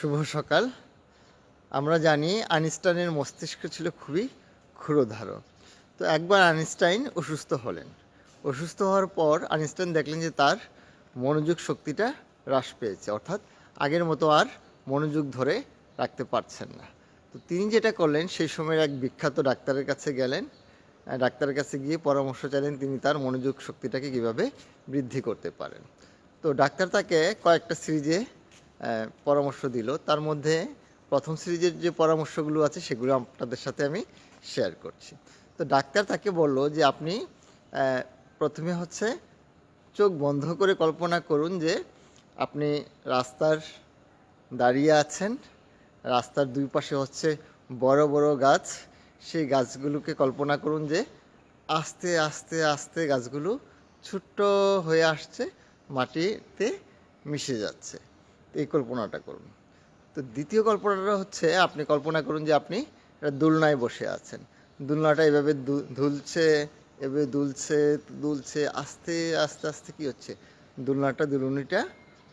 শুভ সকাল। আমরা জানি আইনস্টাইনের মস্তিষ্ক ছিল খুবই ক্ষুরোধার। তো একবার আইনস্টাইন অসুস্থ হলেন। অসুস্থ হওয়ার পর আইনস্টাইন দেখলেন যে তার মনোযোগ শক্তিটা হ্রাস পেয়েছে। অর্থাৎ আগের মতো আর মনোযোগ ধরে রাখতে পারছেন না। তো তিনি যেটা করলেন, সেই সময়ের এক বিখ্যাত ডাক্তারের কাছে গেলেন। ডাক্তারের কাছে গিয়ে পরামর্শ চাইলেন তিনি তার মনোযোগ শক্তিটাকে কীভাবে বৃদ্ধি করতে পারেন। তো ডাক্তার তাকে কয়েকটা সিরিজে পরামর্শ দিল। তার মধ্যে প্রথম সিরিজের যে পরামর্শগুলো আছে, সেগুলো আপনাদের সাথে আমি শেয়ার করছি। তো ডাক্তার তাকে বলল যে, আপনি প্রথমে হচ্ছে চোখ বন্ধ করে কল্পনা করুন যে, আপনি রাস্তার দাঁড়িয়ে আছেন। রাস্তার দুই পাশে হচ্ছে বড় বড় গাছ। সেই গাছগুলোকে কল্পনা করুন যে, আস্তে আস্তে আস্তে গাছগুলো ছোট্ট হয়ে আসছে, মাটিতে মিশে যাচ্ছে। এই কল্পনাটা করুন। তো দ্বিতীয় কল্পনাটা হচ্ছে, আপনি কল্পনা করুন যে আপনি একটা দোলনায় বসে আছেন। দোলনাটা এভাবে দুলছে এভাবে দুলছে দুলছে, আস্তে আস্তে আস্তে কি হচ্ছে? দোলনাটা, দুলুনিটা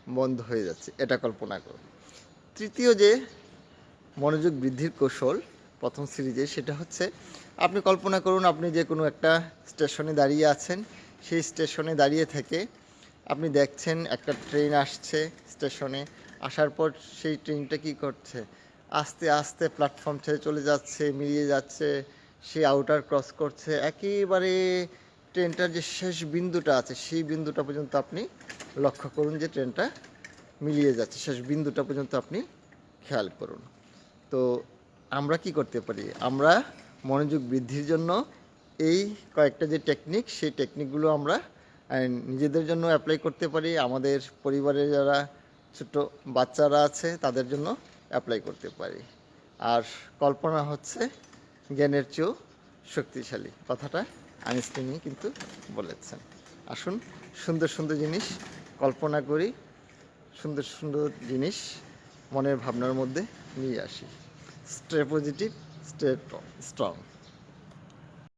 বন্ধ হয়ে যাচ্ছে। এটা কল্পনা করুন। তৃতীয় যে মনোযোগ বৃদ্ধির কৌশল, প্রথম সিরিজে, সেটা হচ্ছে, আপনি কল্পনা করুন আপনি যে কোনো একটা স্টেশনে দাঁড়িয়ে আছেন। সেই স্টেশনে দাঁড়িয়ে থেকে আপনি দেখছেন একটা ট্রেন আসছে স্টেশনে, আসার পর সেই ট্রেনটা কি করছে? আস্তে আস্তে প্ল্যাটফর্ম ছেড়ে চলে যাচ্ছে, মিলিয়ে যাচ্ছে, সে আউটার ক্রস করছে। একেবারে ট্রেনটার যে শেষ বিন্দুটা আছে, সেই বিন্দুটা পর্যন্ত আপনি লক্ষ্য করুন যে ট্রেনটা মিলিয়ে যাচ্ছে। শেষ বিন্দুটা পর্যন্ত আপনি খেয়াল করুন। তো আমরা কি করতে পারি? আমরা মনোযোগ বৃদ্ধির জন্য এই কয়েকটা যে টেকনিক সেই টেকনিকগুলো আমরা নিজেদের জন্য অ্যাপ্লাই করতে পারি। আমাদের পরিবারে যারা ছোট বাচ্চারা আছে, তাদের জন্য অ্যাপ্লাই করতে পারি। আর কল্পনা হচ্ছে জ্ঞানের চেয়েও শক্তিশালী। কথাটা আইনস্টাইনই কিন্তু বলেছেন। আসুন সুন্দর সুন্দর জিনিস কল্পনা করি, সুন্দর সুন্দর জিনিস মনের ভাবনার মধ্যে নিয়ে আসি। Stay positive stay strong